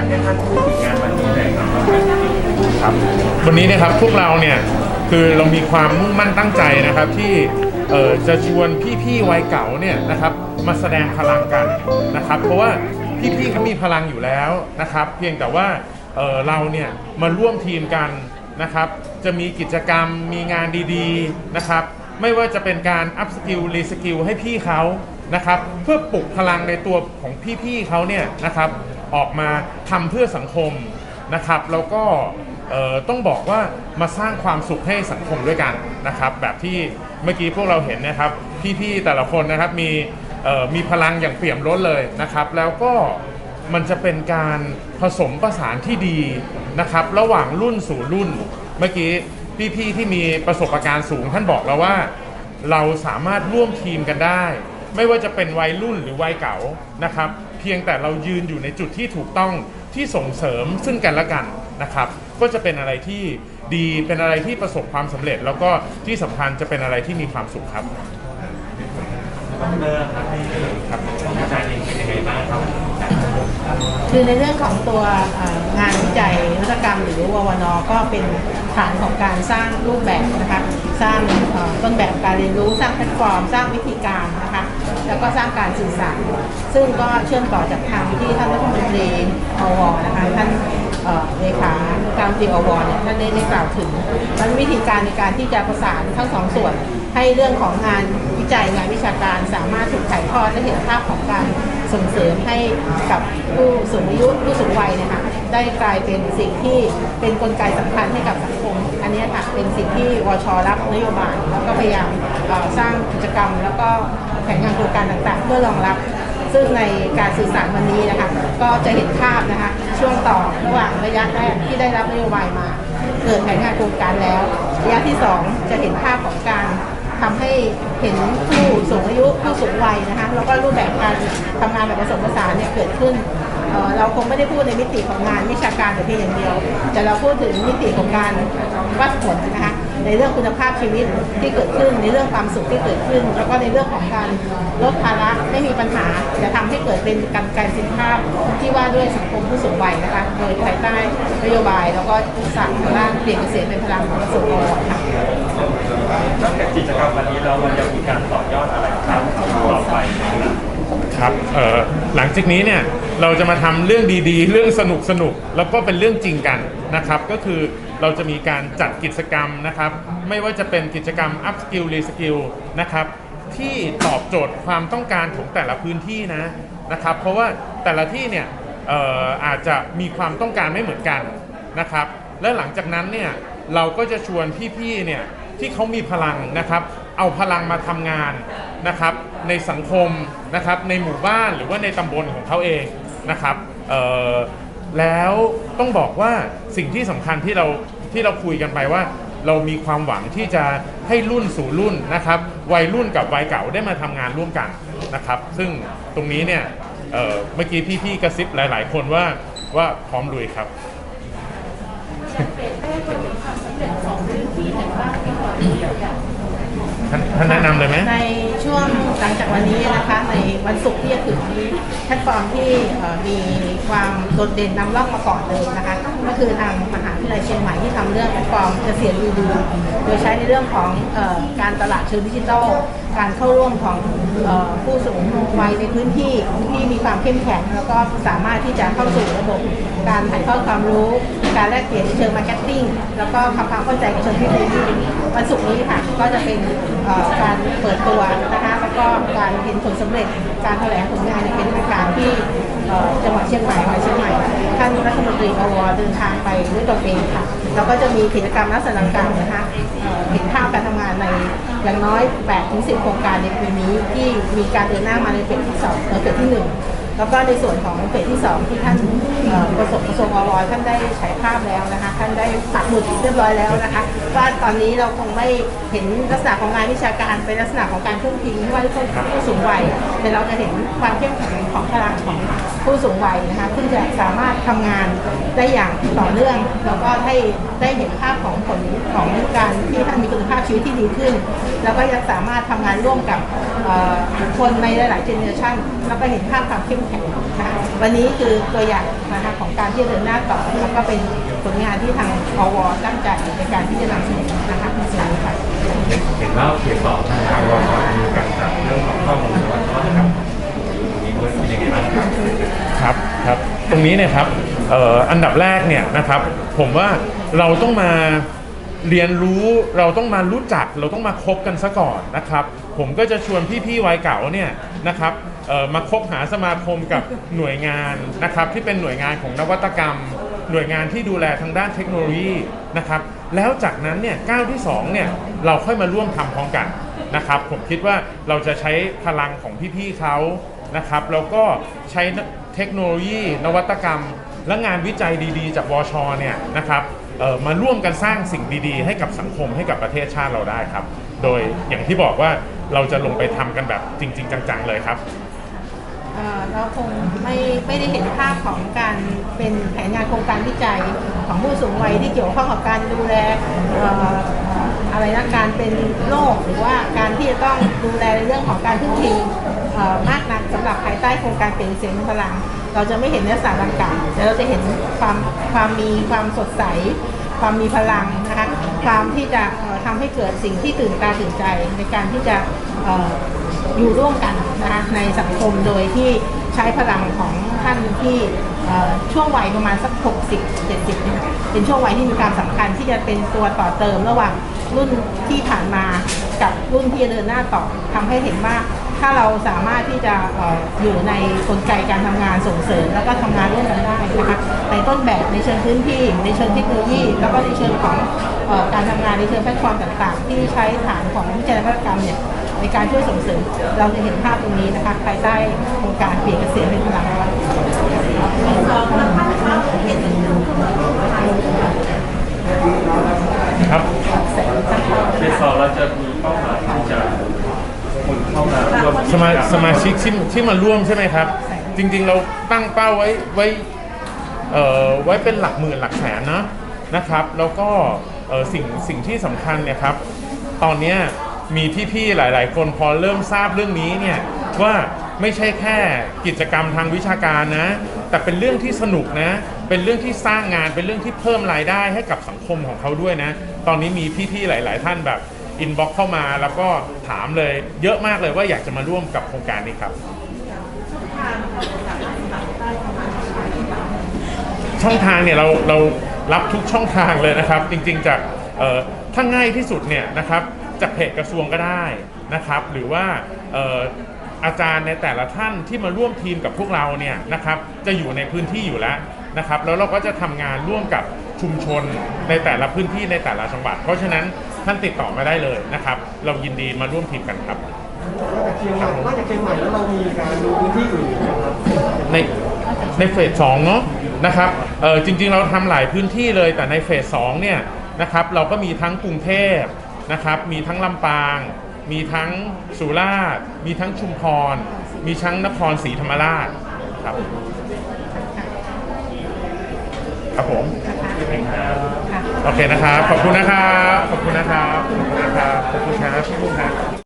วันนี้นครับวันนี้นะครับพวกเราเนี่ยคือเรามีความมุ่งมั่นตั้งใจนะครับที่เอ่อจะชวนพี่ๆวัยเก่าเนี่ยนะครับมาแสดงพลังกันนะครับ เพราะว่าพี่ๆเขามีพลังอยู่แล้วนะครับ เพียงแต่ว่าเออเราเนี่ยมาร่วมทีมกันนะครับ จะมีกิจกรรมมีงานดีๆนะครับ ไม่ว่าจะเป็นการอัพสกิลรีสกิลให้พี่เขานะครับ เพื่อปลุกพลังในตัวของพี่ๆเขาเนี่ยนะครับ ออกมาทำเพื่อสังคมนะครับแล้วก็ต้องบอกว่ามาสร้างความสุขให้สังคมด้วยกันนะครับแบบที่เมื่อกี้พวกเราเห็นนะครับพี่ๆแต่ละคนนะครับมีมีพลังอย่างเปี่ยมล้นเลยนะครับ แล้วก็มันจะเป็นการผสมประสานที่ดีนะครับ ระหว่างรุ่นสู่รุ่น เมื่อกี้พี่ๆที่มีประสบการณ์สูงท่านบอกแล้วว่า เราสามารถร่วมทีมกันได้ ไม่ว่าจะเป็นวัยรุ่นหรือวัยเก่านะครับ เพียงแต่เรายืนอยู่ในจุดที่ถูกต้องที่ส่งเสริมซึ่งกันและกันนะครับ ก็จะเป็นอะไรที่ดีเป็นอะไรที่ประสบความสำเร็จ แล้วก็ที่สำคัญจะเป็นอะไรที่มีความสุขครับเดิมครับในเรื่องครับของอาจารย์เองเป็นยังไงบ้างครับคือในเรื่องของตัวเอ่องานวิจัยนวัตกรรมหรือววนก็เป็นฐานของการสร้างรูปแบบนะคะ สร้างเอ่อต้นแบบการเรียนรู้สร้างแพลตฟอร์ม สร้างวิธีการนะคะ แล้วก็สร้างการสื่อสาร ซึ่งก็เชื่อมต่อจากทางที่ท่านรัฐมนตรีอวนะคะท่านเอ่อเลขาการตีอวเนี่ยท่านได้ได้กล่าวถึงมันวิธีการในการที่จะประสานทั้งสองส่วน ให้เรื่องของงานวิจัยงานวิชาการสามารถถูกถ่ายทอดและเห็นภาพของการส่งเสริมให้กับผู้สูงอายุผู้สูงวัยนยคะได้กลายเป็นสิ่งที่เป็นกลไกสำคัญให้กับสังคม อันนี้ค่ะเป็นสิ่งที่วชรับนโยบายแล้วก็พยายามสร้างกิจกรรมแล้วก็ ผนงานโครงการต่างๆ เพื่อรองรับ ซึ่งในการสื่อสารวันนี้นะคะ ก็จะเห็นภาพนะคะ ช่วงต่อระหว่างระยะแรกที่ได้รับนโยบายมา เกิดแผนงานโครงการแล้ว ระยะที่ 2 จะเห็นภาพของการทำให้เห็นผู้สูงอายุผู้สูงวัยนะคะแล้วก็รูปแบบการทำงานแบบผสมผสานเนี่ยเกิดขึ้นเเราคงไม่ได้พูดในมิติของงานวิชาการแต่เพียงอย่างเดียว แต่เราพูดถึงมิติของการวัดผลนะคะ ในเรื่องคุณภาพชีวิตที่เกิดขึ้น ในเรื่องความสุขที่เกิดขึ้น แล้วก็ในเรื่องของการลดภาระไม่มีปัญหา จะทำให้เกิดเป็นการการสินภาพที่ว่าด้วยสังคมผู้สูงวัยนะคะโดยภายใต้นโยบายแล้วก็สั่งทางด้านเปลี่ยนเกษตรเป็นพลังของกระทรวงกลค่ะนอกจากกิจกรรมวันนี้เรามันจะมีการต่อยอดอะไรครับต่อไปนะครับครับเอ่อหลังจากนี้เนี่ยเราจะมาทำเรื่องดีๆ เรื่องสนุกสนุกๆแล้วก็เป็นเรื่องจริงกันนะครับ ก็คือ เราจะมีการจัดกิจกรรมนะครับ ไม่ว่าจะเป็นกิจกรรม up skill re skill นะครับที่ตอบโจทย์ความต้องการของแต่ละพื้นที่นะนะครับ เพราะว่าแต่ละที่เนี่ยอออาจจะมีความต้องการไม่เหมือนกันนะครับ และหลังจากนั้นเนี่ยเราก็จะชวนพี่ๆเนี่ยที่เขามีพลังนะครับ เอาพลังมาทำงานนะครับ ในสังคมนะครับในหมู่บ้านหรือว่าในตำบลของเขาเองนะครับ แล้วต้องบอกว่าสิ่งที่สำคัญที่เราที่เราคุยกันไปว่า เรามีความหวังที่จะให้รุ่นสู่รุ่นนะครับ วัยรุ่นกับวัยเก่าได้มาทำงานร่วมกันนะครับ ซึ่งตรงนี้เนี่ยเอ่อเมื่อกี้พี่ๆกระซิบหลาย ๆ คนว่าว่าพร้อมลุยครับ ท่านท่านแนะนำเลยไหมในช่วงหลังจากวันนี้นะคะ ในวันศุกร์ที่จะถึงนี้แพลตฟอร์มที่เอ่อมีความโดดเด่นนำร่องมาก่อนเลยนะคะก็คือทางมหาวิทยาลัยเชียงใหม่ที่ทำเรื่องแพลตฟอร์มเกษียณดูดูโดยใช้ในเรื่องของเออการตลาดเชิงดิจิทัลการเข้าร่วมของเออผู้สูงวัยในพื้นที่ที่มีความเข้มแข็งแล้วก็สามารถที่จะเข้าสู่ระบบการถ่ายทอดความรู้ การแลกเปลี่ยนในเชิงมาร์เก็ตติ้งแล้วก็ทำความเข้าใจกับเชิงเทคโนโลยีวันศุกร์นี้ค่ะก็จะเป็นการเปิดตัวนะคะแล้วก็การเห็นผลสำเร็จการแถลงผลงานในเป็นทางการที่จังหวัดเชียงใหม่จังหวัดเชียงใหม่ท่านรัฐมนตรีอวเดินทางไปด้วยตนเองค่ะแล้วก็จะมีกิจกรรมลักษณะต่างๆนะคะเห็นภาพการทำงานในอย่างน้อย8ถึง10 โครงการในปีนี้ที่มีการเดินหน้ามาในเฟสที่สองเอ่อเฟสที่หนึ่งแล้วก็ในส่วนของเฟสที่ 2 ที่ท่าน เอ่อประสบกระทรวงอวท่านได้ฉายภาพแล้วนะคะท่านได้ปักหมุดเรียบร้อยแล้วนะคะว่าตอนนี้เราคงไม่เห็นลักษณะของงานวิชาการเป็นลักษณะของการเครื่งพิงที่ว่าผู้ผู้สูงวัยแต่เราจะเห็นความเข้มแข็งของพลังของผู้สูงวัยนะคะซึ่จะสามารถทำงานได้อย่างต่อเนื่องแล้วก็ให้ได้เห็นภาพของผลของการที่ท่านมีคุณภาพชีวิตที่ดีขึ้น แล้วก็ยังสามารถทำงานร่วมกับเอ่อบุคคลในหลาย ๆ เจเนอเรชันแล้วก็เห็นภาพความเข้มแข็งแข็งนะคะวันนี้คือตัวอย่างนะคะของการที่จะเดินหน้าต่อแล้วก็เป็นผลงานที่ทางอวตั้งใจในการที่จะนำเสนอนะคะในส่วนนี้ค่ะเห็นว่าเขียนต่อทางทางวอร์มีการจัดเรื่องของข้อมูลนวัตกรรมนี้ด้วยเป็นยังไงบ้างครับครับครับตรงนี้เนี่ยครับเอ่ออันดับแรกเนี่ยนะครับผมว่าเราต้องมาเรียนรู้เราต้องมารู้จักเราต้องมาคบกันซะก่อนนะครับ ผมก็จะชวนพี่ๆวัยเก่าเนี่ยนะครับ เอ่อมาคบหาสมาคมกับหน่วยงานนะครับที่เป็นหน่วยงานของนวัตกรรม หน่วยงานที่ดูแลทางด้านเทคโนโลยีนะครับแล้วจากนั้นเนี่ยก้าวที่สองเนี่ยเราค่อยมาร่วมทำพร้อมกันนะครับผมคิดว่าเราจะใช้พลังของพี่ๆเขานะครับแล้วก็ใช้เทคโนโลยี นวัตกรรม และงานวิจัยดีๆ จากวชเนี่ยนะครับเอ่อมาร่วมกันสร้างสิ่งดีๆ ให้กับสังคมให้กับประเทศชาติเราได้ครับ โดยอย่างที่บอกว่าเราจะลงไปทำกันแบบจริง ๆ จังๆเลยครับ เราคงไม่ไม่ได้เห็นภาพของการเป็นแผนงานโครงการวิจัยของผู้สูงวัยที่เกี่ยวข้องกับการดูแลออะไรนะการเป็นโรคหรือว่าการที่จะต้องดูแลในเรื่องของการพึ่งพิงมากนักสำหรับภายใต้โครงการเปลี่ยนเสียงพลัง เราจะไม่เห็นเนื้อสารดังกล่าวแต่เราจะเห็นความความมีความสดใส ความมีพลังนะคะความที่จะ ทำให้เกิดสิ่งที่ตื่นตาตื่นใจในการที่จะอออยู่ร่วมกันนะคะในสังคมโดยที่ใช้พลังของท่านที่ช่วงวัยประมาณสัก 60 70เนี่ยเป็นช่วงวัยที่มีความสำคัญที่จะเป็นตัวต่อเติมระหว่างรุ่นที่ผ่านมากับรุ่นที่จะเดินหน้าต่อทำให้เห็นว่า ถ้าเราสามารถที่จะออยู่ในกลไกการทำงานส่งเสริม แล้วก็ทำงานร่วมกันได้นะคะในต้นแบบในเชิงพื้นที่ ในเชิงเทคโนโลยี แล้วก็ในเชิงของออการทำงานในเชิงแพลตฟอร์มต่าง ๆ ที่ใช้ฐานของวิจัยนวัตกรรมเนี่ยในการช่วยส่งเสริมเราจะเห็นภาพตรงนี้นะคะภายใต้โครงการเปลี่ยนเกษียณเป็นพลังงาน ครับ ในซองเราจะมีเป้าหมายที่จะคนเข้ามาร่วม สมาสมาชิกที่ที่มาร่วมใช่ไหมครับ จริง ๆ เราตั้งเป้าไว้ไว้เอ่อไว้เป็นหลักหมื่นหลักแสนนะนะครับ แล้วก็เอ่อสิ่งสิ่งที่สำคัญเนี่ยครับ ตอนเนี้ยมีพี่ๆหลาย ๆ คนพอเริ่มทราบเรื่องนี้เนี่ยว่าไม่ใช่แค่กิจกรรมทางวิชาการนะ แต่เป็นเรื่องที่สนุกนะ เป็นเรื่องที่สร้างงานเป็นเรื่องที่เพิ่มรายได้ให้กับสังคมของเขาด้วยนะ ตอนนี้มีพี่ๆหลาย ๆ ท่านแบบ อินบ็อกเข้ามาแล้วก็ถามเลยเยอะมากเลยว่าอยากจะมาร่วมกับโครงการนี้ครับ ช่องทางเนี่ยเราเรารับทุกช่องทางเลยนะครับ จริง ๆ จากถ้าง่ายที่สุดเนี่ยนะครับจากเพจกระทรวงก็ได้นะครับ หรือว่าเอ่ออาจารย์ในแต่ละท่านที่มาร่วมทีมกับพวกเราเนี่ยนะครับจะอยู่ในพื้นที่อยู่แล้วนะครับ แล้วเราก็จะทำงานร่วมกับชุมชนในแต่ละพื้นที่ในแต่ละจังหวัด เพราะฉะนั้น ท่านติดต่อมาได้เลยนะครับ เรายินดีมาร่วมทีมกันครับเชียงใหม่นอกจากเชียงใหม่แล้วเรามีการดูพื้นที่อื่นไหมครับในในเฟสสองเนาะนะครับเออจริงๆเราทำหลายพื้นที่เลยแต่ในเฟสสองเนี่ยนะครับเราก็มีทั้งกรุงเทพนะครับมีทั้งลำปาง มีทั้งสุราษฎร์มีทั้งชุมพร มีทั้งนครศรีธรรมราชครับครับผมนะคะค่ะ โอเคนะครับ ขอบคุณนะครับ ขอบคุณนะครับ ขอบคุณนะครับ ขอบคุณครับขอบคุณครับ